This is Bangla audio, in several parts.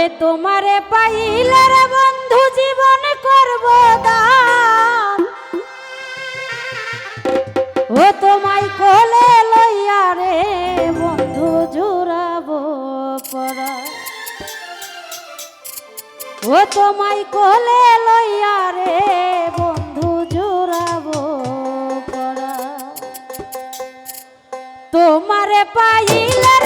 ওরে তোমারে পাইলার বন্ধু, জীবন করব দান। ও তোমায় কোলে লইয়া রে বন্ধু জুরাব পরা। ও তোমায় কোলে লইয়া রে বন্ধু জুরাব পরা। তোমারে পাইলার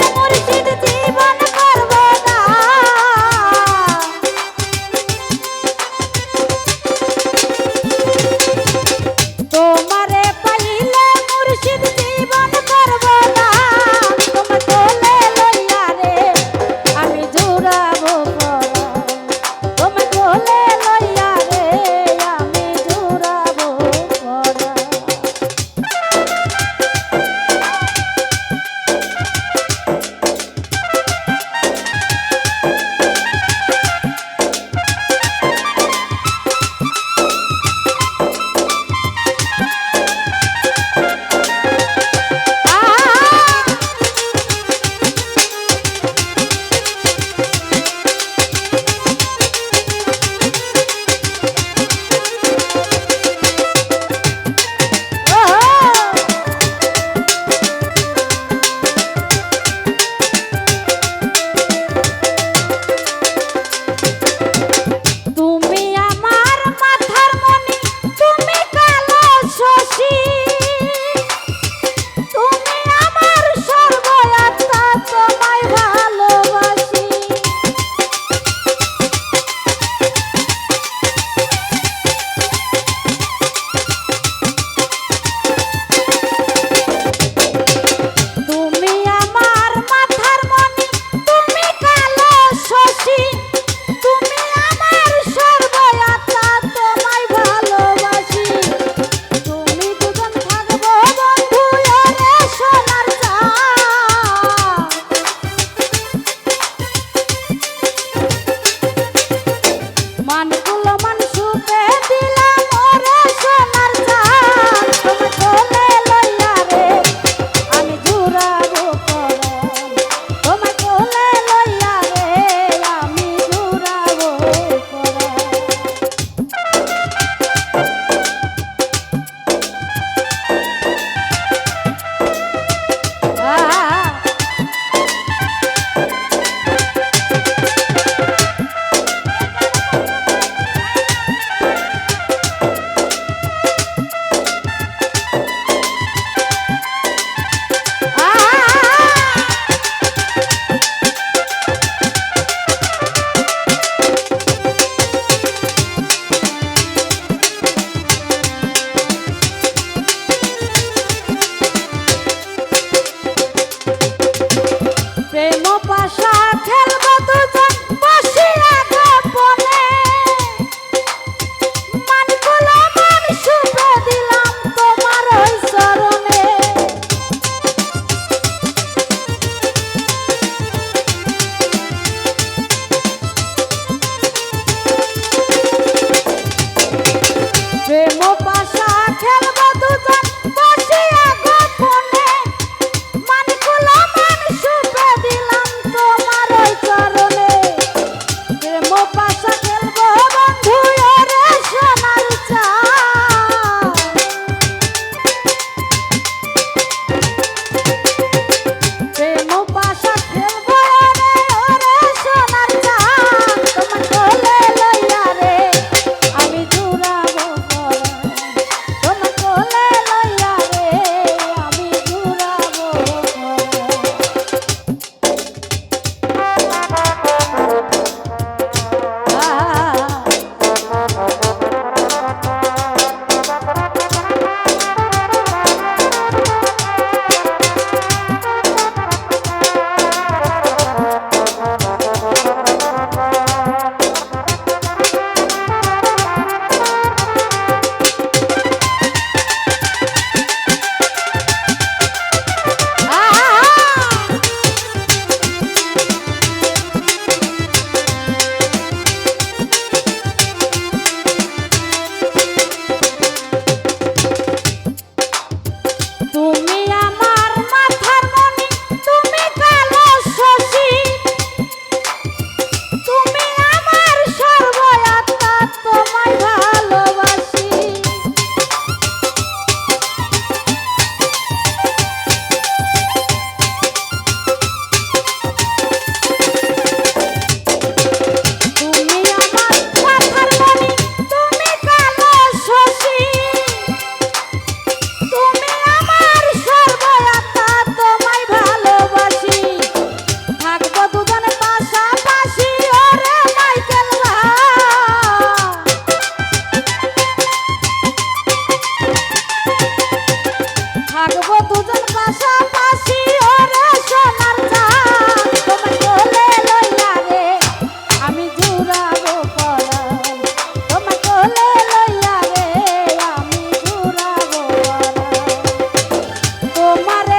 mare